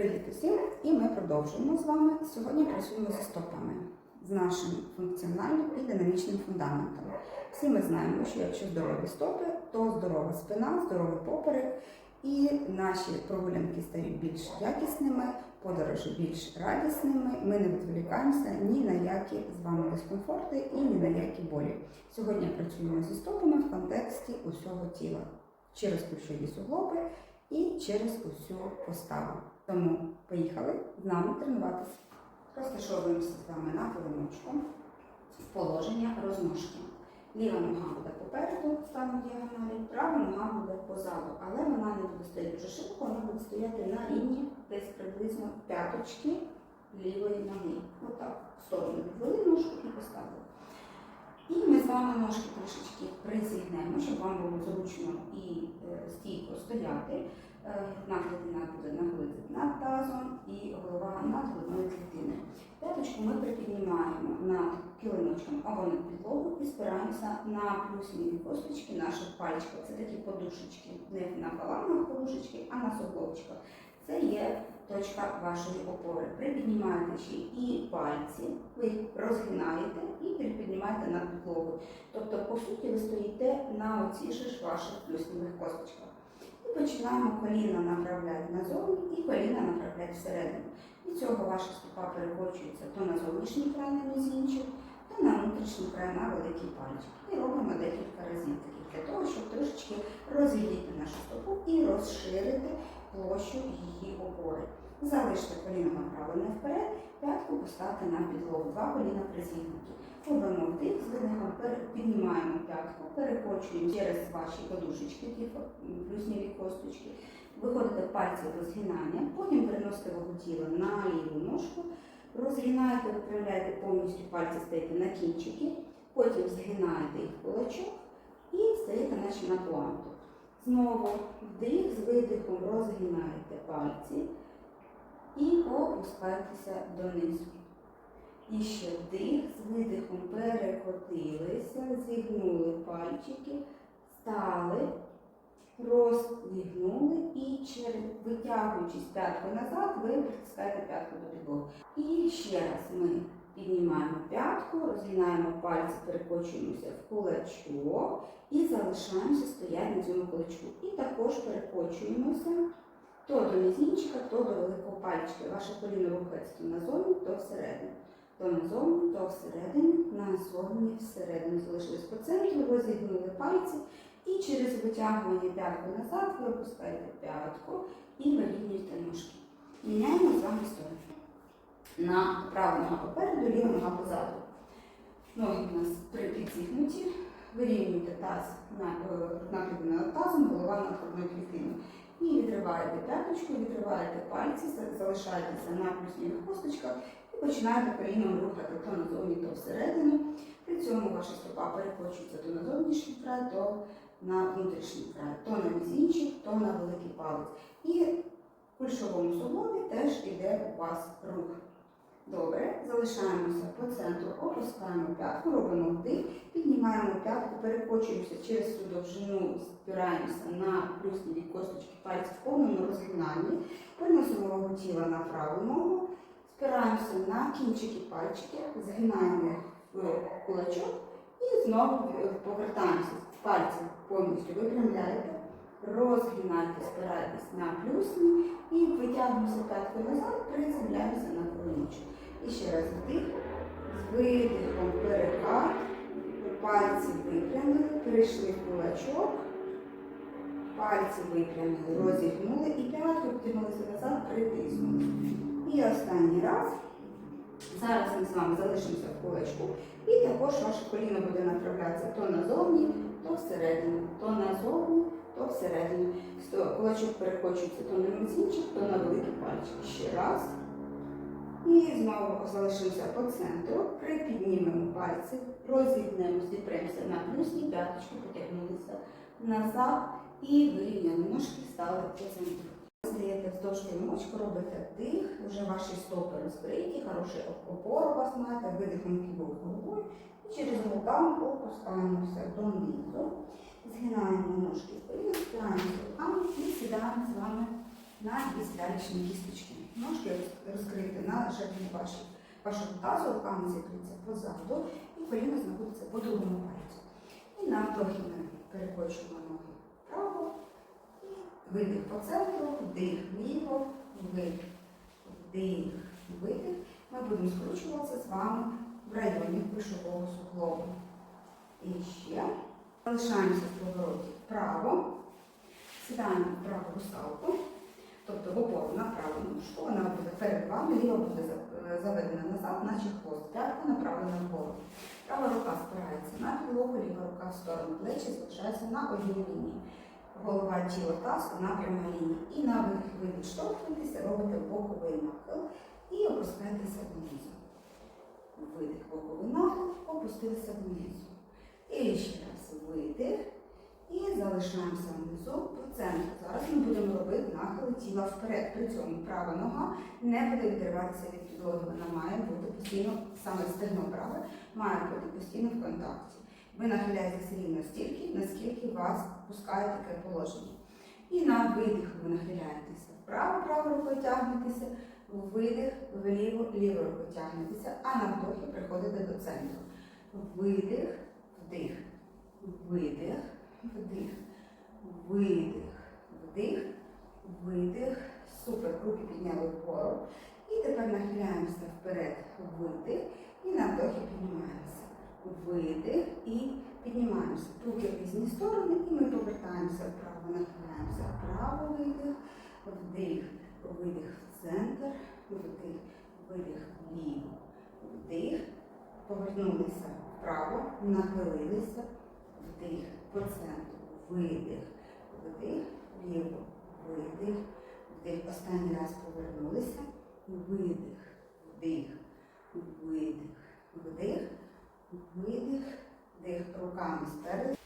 Привіт усім! І ми продовжуємо з вами. Сьогодні працюємо зі стопами, з нашим функціональним і динамічним фундаментом. Всі ми знаємо, що якщо здорові стопи, то здорова спина, здоровий поперек, і наші прогулянки стають більш якісними, подорожі більш радісними. Ми не відволікаємося ні на які з вами дискомфорти і ні на які болі. Сьогодні працюємо зі стопами в контексті усього тіла через ключові суглоби і через усю поставу. Тому поїхали з нами тренуватися. Розташовуємося з вами на полиночку в положення розножки. Ліва нога буде попереду, стану діагоналі, права нога буде позаду, але вона не буде стояти дуже швидко, вона буде стояти на рівні десь приблизно п'яточки лівої ноги. Отак, в сторону відвели ножку і поставили. І ми з вами ножки трішечки призігнемо, щоб вам було зручно і стояти. Е, клітина буде над тазом і голова над грудною клітиною. П'яточку ми припіднімаємо над килимочком або над підлогу і спираємося на плюс-міні косточки наших пальчиків. Це такі подушечки, не на паламах подушечки, а на суглобчиках. Це є точка вашої опори. Припіднімаєте ще і пальці, ви їх розгинаєте і припіднімаєте над підлогою. Тобто, по суті, ви стоїте на оцій ж ваших плюсневих косточках. І починаємо коліна направляти назовні і коліна направляти всередину. І цього ваша стопа перекочується то на зовнішній край на мізінчик, то на внутрішній край на великий пальчик. І робимо декілька разів таких для того, щоб трошечки розвідати нашу стопу і розширити площу її опори. Залиште коліно направлене вперед, п'ятку поставте на підлогу, два коліна призігнуті. Робимо вдих, з пер- піднімаємо п'ятку, перекочуємо через ваші подушечки, ті плюсніві косточки. Виходите пальці в розгинання, потім переносите вагу тіла на ліву ножку, розгинаєте, виправляєте повністю пальці, стаєте на кінчики, потім згинаєте їх кулачок і стаєте наче на планту. Знову вдих з видихом розгинаєте пальці і опускаєтеся донизу. І ще вдих з видихом перекотилися, зігнули пальчики, стали, розігнули і через витягуючись п'яткою назад, ви притискаєте п'ятку до підлоги. І ще раз ми піднімаємо п'ятку, розгинаємо пальці, перекочуємося в кулачок і залишаємося стояти на цьому кулачку. І також перекочуємося то до мізінчика, то до великого пальчика. Ваше коліно рухається назовні, то всередину. То назовні, то всередині, назовні, всередину. Залишились по центру, розігнули пальці. І через витягування п'ятку назад ви опускаєте п'ятку і вирівнюєте ножки. Міняємо з вами сторону. На права нога попереду, ліва нога позаду. Ноги у нас припідзігнуті. Вирівнюєте таз на, е, на над тазом, голова над грудною клітиною. І відриваєте п'яточку, відриваєте пальці, залишаєтеся на плюснівих косточках починаєте коліном рухати то назовні, то всередину. При цьому ваша стопа перекочується то на зовнішній край, то на внутрішній край, то на мізінчик, то на великий палець. І в кульшовому суглобі теж іде у вас рух. Добре, залишаємося по центру, опускаємо п'ятку, робимо вдих, піднімаємо п'ятку, перекочуємося через цю довжину, спираємося на плюсневі косточки пальців в повному розгинанні, переносимо вагу тіла на праву ногу, спираємося на кінчики пальчики, згинаємо їх в кулачок і знову повертаємося. Пальці повністю випрямляєте, розгинаєте, спираєтесь на плюсні і витягуємося п'яткою назад, приземляємося на колінчик. І ще раз вдих, з видихом перекат, пальці випрямили, перейшли в кулачок, пальці випрямили, розігнули і п'ятку потягнулися назад, притиснули. І останній раз. Зараз ми з вами залишимося в кулачку. І також ваше коліно буде направлятися то назовні, то всередину, то назовні, то всередину. Кулачок перекочується то на мізинчик, то на великий пальчик. Ще раз. І знову залишимося по центру, припіднімемо пальці, розігнемо, зіпремося на плюсні, п'яточку потягнулися назад і вирівняли ножки, стали по центру. Стаєте вздовж килимочку, робите дих, вже ваші стопи розкриті, хороший опор у вас маєте, видихом кивок головою. І через рукавку опускаємося донизу, згинаємо ножки вперед, спираємося руками і сідаємо з вами на дві кісточки. Ножки роз- розкрити на ширині вашої вашого тазу, руками зігнуться позаду і коліно знаходиться по другому пальці. І на вдохі ми перекочуємо ноги видих по центру, вдих вліво, видих, вдих, видих. Ми будемо скручуватися з вами в районі кишового суглобу. І ще залишаємося в повороті вправо, сідаємо в праву русалку, тобто в опору на праву ножку, вона буде перед вами, ліва буде заведена назад, наче хвост, п'ятка направлена вгору. Права рука спирається на підлогу, ліва рука в сторону плечі залишається на одній лінії. Голова, тіло, таз на прямій лінії. І на видих ви відштовхуєтеся, робите боковий нахил і опускаєтеся донизу. Видих, боковий нахил, опустилися донизу. І ще раз видих. І залишаємося внизу по центру. Зараз ми будемо робити нахили тіла вперед. При цьому права нога не буде відриватися від підлоги. Вона має бути постійно, саме стегно праве, має бути постійно в контакті. Ви нахиляєтеся рівно стільки, наскільки вас пускає таке положення. І на видих ви нахиляєтеся вправо, правою рукою тягнетеся, видих, вліво, лівою рукою тягнетеся, а на вдохі приходите до центру. Видих, вдих, видих, вдих, видих, вдих, видих. Супер. Руки підняли вгору. І тепер нахиляємося вперед, видих, і на вдохі піднімаємося. Видих і піднімаємося. Руки в різні сторони, і ми повертаємося вправо, нахиляємося вправо, видих, вдих, видих в центр, вдих, видих вліво, вдих, повернулися вправо, нахилилися, вдих по центру, видих, вдих, вліво, видих, вдих. Останній раз повернулися, видих, вдих, видих, вдих, видих, вдих руками спереду.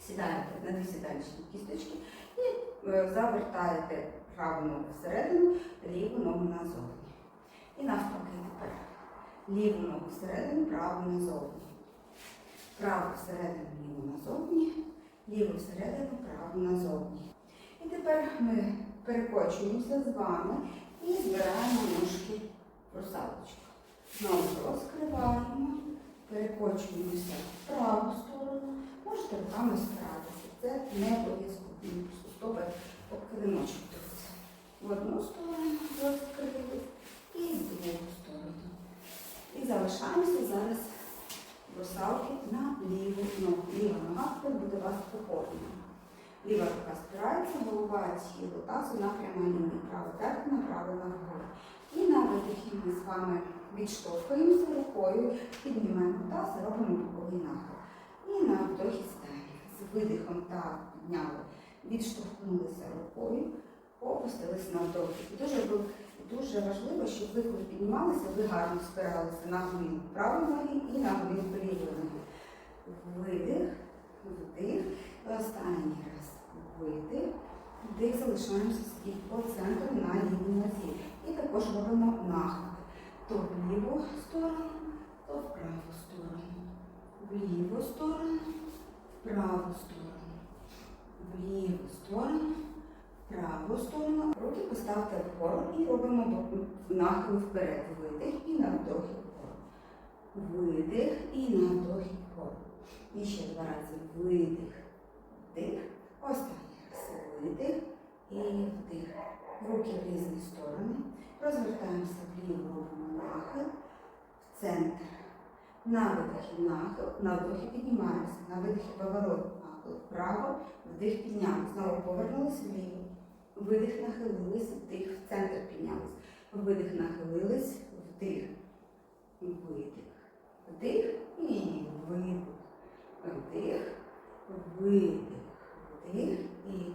Сідаєте на дві сідальні кісточки і е, завертаєте праву ногу всередину, ліву ногу назовні. І навпаки тепер. Ліву ногу всередину, праву назовні. Праву всередину, ліву назовні, ліву всередину, праву назовні. І тепер ми перекочуємося з вами і збираємо ножки в русалочку. Знову розкриваємо, перекочуємося в праву сторону, можете руками спиратися. Це не обов'язково. Стопи об килимочок. В одну сторону розкрили і в другу сторону. І залишаємося зараз русалки на ліву ногу. Ліва нога буде вас опорна. Ліва рука спирається, голова тіло, тазу на прямій лінії, права п'ятка направлена вгору. І на видихі ми з вами відштовхуємося рукою, піднімаємо таз робимо боковий нахил. І на вдохі стаємо. З видихом так підняли, відштовхнулися рукою, опустилися на вдохи. І Дуже, дуже важливо, щоб ви, коли піднімалися, ви гарно спиралися на голінку правої ноги і на голінку лівої ноги. Видих, вдих. Останній раз видих. Вдих залишаємося сидіти по центру на лівій нозі. І також робимо нахил. То в ліву сторону, то в праву сторону. В ліву сторону, в праву сторону. В ліву сторону, в праву сторону. Руки поставте вгору і робимо нахил вперед. Видих і на вдохі вгору. Видих і на вдохі вгору. І ще два рази видих, вдих. Останній раз видих і вдих. Руки в різні сторони. Розвертаємося вліво, робимо нахил, в центр. На видихі нахил, на вдохі піднімаємося, на видихі поворот нахил вправо, вдих піднялися. Знову повернулися вліво. Видих нахилились, вдих, в центр піднялись. Видих нахилились, вдих, видих, вдих і видих. Вдих, видих, вдих і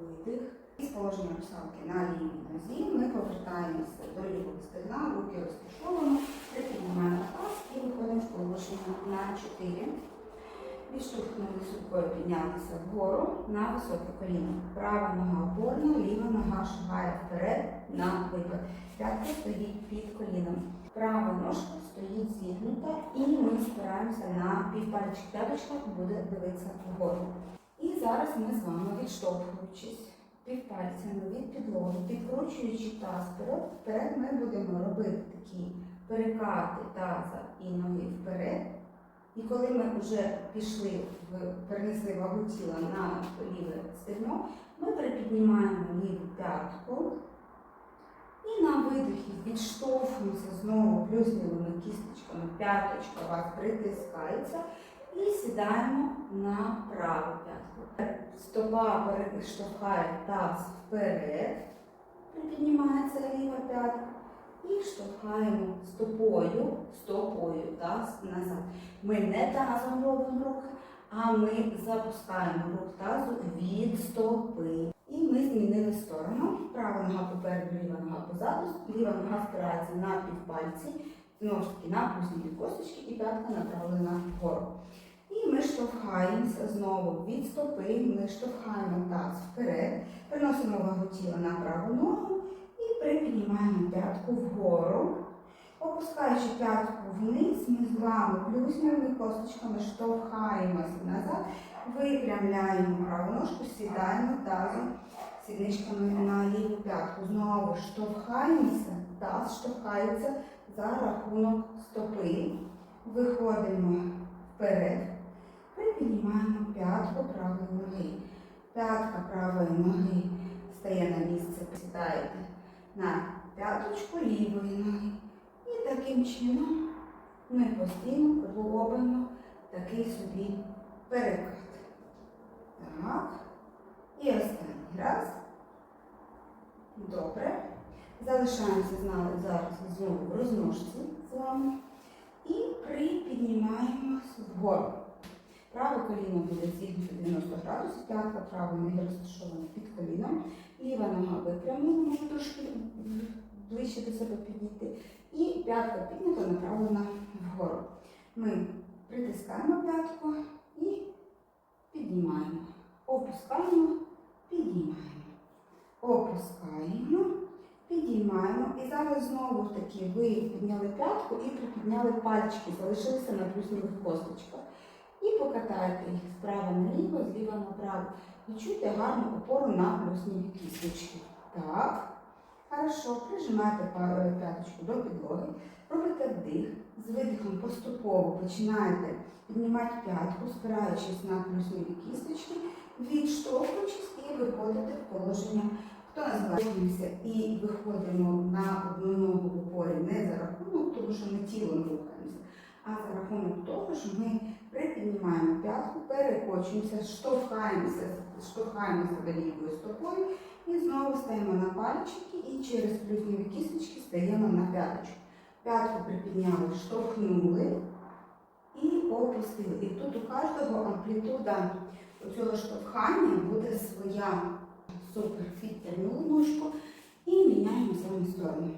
видих. Із положення русалки на лівій нозі ми повертаємося до лівого стегна, руки розташовано, припіднімаємо таз і виходимо в положення на 4. Відштовхнулися рукою, піднялися вгору на високе коліно. Права нога опорна, ліва нога шагає вперед на випад. П'ятка стоїть під коліном. Права ножка стоїть зігнута і ми спираємося на півпальчик. П'яточка буде дивитися вгору. І зараз ми з вами, відштовхуючись півпальцями від підлоги, підкручуючи таз вперед, вперед ми будемо робити такі перекати таза і ноги вперед. І коли ми вже пішли, перенесли вагу тіла на ліве стегно, ми припіднімаємо ліву п'ятку і на видихі відштовхуємося знову плюсневими кісточками. П'яточка вас притискається і сідаємо на праву п'ятку. Стопа перештовхає таз вперед, припіднімається ліва п'ятка. І штовхаємо стопою, стопою таз назад. Ми не тазом робимо руки, а ми запускаємо рух тазу від стопи. І ми змінили сторону. Права нога попереду, ліва нога позаду, ліва нога спирається на півпальці, знову ж таки на плюсневі косточки і п'ятка направлена вгору. І ми штовхаємося знову від стопи, ми штовхаємо таз вперед, переносимо вагу тіла на праву ногу і припіднімаємо п'ятку вгору. Опускаючи п'ятку вниз, ми з вами плюсневими косточками штовхаємося назад, випрямляємо праву ножку, сідаємо тазом сідничками на ліву п'ятку. Знову штовхаємося, таз штовхається за рахунок стопи. Виходимо вперед, припіднімаємо п'ятку правої ноги. П'ятка правої ноги стає на місце, сідаєте на п'яточку лівої ноги. І таким чином ми постійно робимо такий собі перекат. Так. І останній раз. Добре. Залишаємося знали зараз знову в розножці з вами. І припіднімаємося вгору. Праве коліно буде зігнуто 90 градусів, п'ятка правої ноги розташована під коліном, ліва нога випрямлена, може трошки ближче до себе підійти. І п'ятка піднята, направлена вгору. Ми притискаємо п'ятку і піднімаємо. Опускаємо, піднімаємо. Опускаємо, піднімаємо. І зараз знову таки ви підняли п'ятку і припідняли пальчики, залишилися на плюсневих косточках. І покатайте їх справа наліво, зліва направо. Відчуйте гарну опору на плюсневі кісточки. Так. Хорошо, прижимайте п'яточку до підлоги, робите вдих, з видихом поступово починаєте піднімати п'ятку, спираючись на плюсневі кісточки, відштовхуючись і виходите в положення. Хто називається і виходимо на одну ногу в упорі не за рахунок того, що ми тілом рухаємося, а за рахунок того, що ми припіднімаємо п'ятку, перекочуємося, штовхаємося, штовхаємося за лівою стопою. І знову стаємо на пальчики і через плюсневі кісточки стаємо на п'яточку. П'ятку припідняли, штовхнули і опустили. І тут у кожного амплітуда цього штовхання буде своя. Супер. Підтягнули ножку і міняємо з вами сторону.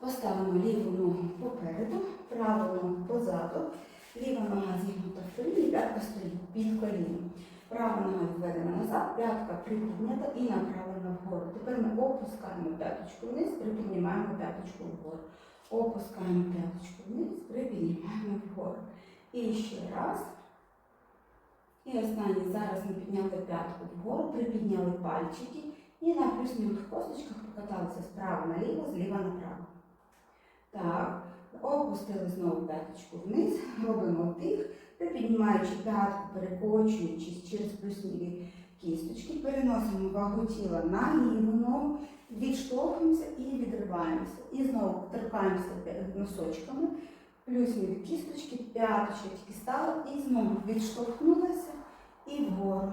Поставимо ліву ногу попереду, праву ногу позаду, ліва нога зігнута в коліні, п'ятка стоїть під коліном. Права нога відведена назад, п'ятка припіднята і направлена вгору. Тепер ми опускаємо п'яточку вниз, припіднімаємо п'яточку вгору. Опускаємо п'яточку вниз, припіднімаємо вгору. І ще раз. І останній. Зараз ми підняли п'ятку вгору, припідняли пальчики і на плюсневих косточках покаталися справа наліво, зліва направо. Так, опустили знову п'яточку вниз, робимо вдих, припіднімаючи п'ятку, перекочуючись через плюсневі кісточки, переносимо вагу тіла на ліву ногу, відштовхуємося і відриваємося. І знову торкаємося носочками, плюсневі кісточки, п'яточка тільки стала, і знову відштовхнулася і вгору.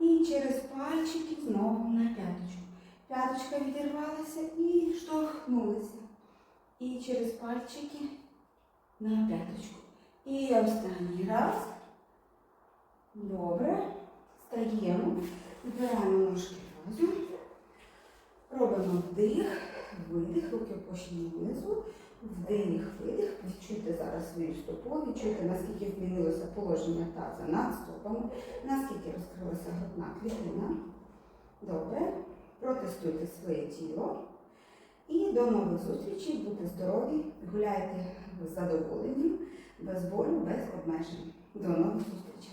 І через пальчики знову на п'яточку. П'яточка відірвалася і штовхнулися. І через пальчики на п'яточку. І останній раз. Добре. Стаємо, збираємо ножки разом. Робимо вдих, видих, руки опущені внизу. Вдих, видих. Відчуйте зараз свою стопу, відчуйте, наскільки змінилося положення таза над стопами, наскільки розкрилася грудна клітина. Добре. Протестуйте своє тіло. І до нових зустрічей, будьте здорові, гуляйте з задоволенням, без болю, без обмежень. До нових зустрічей.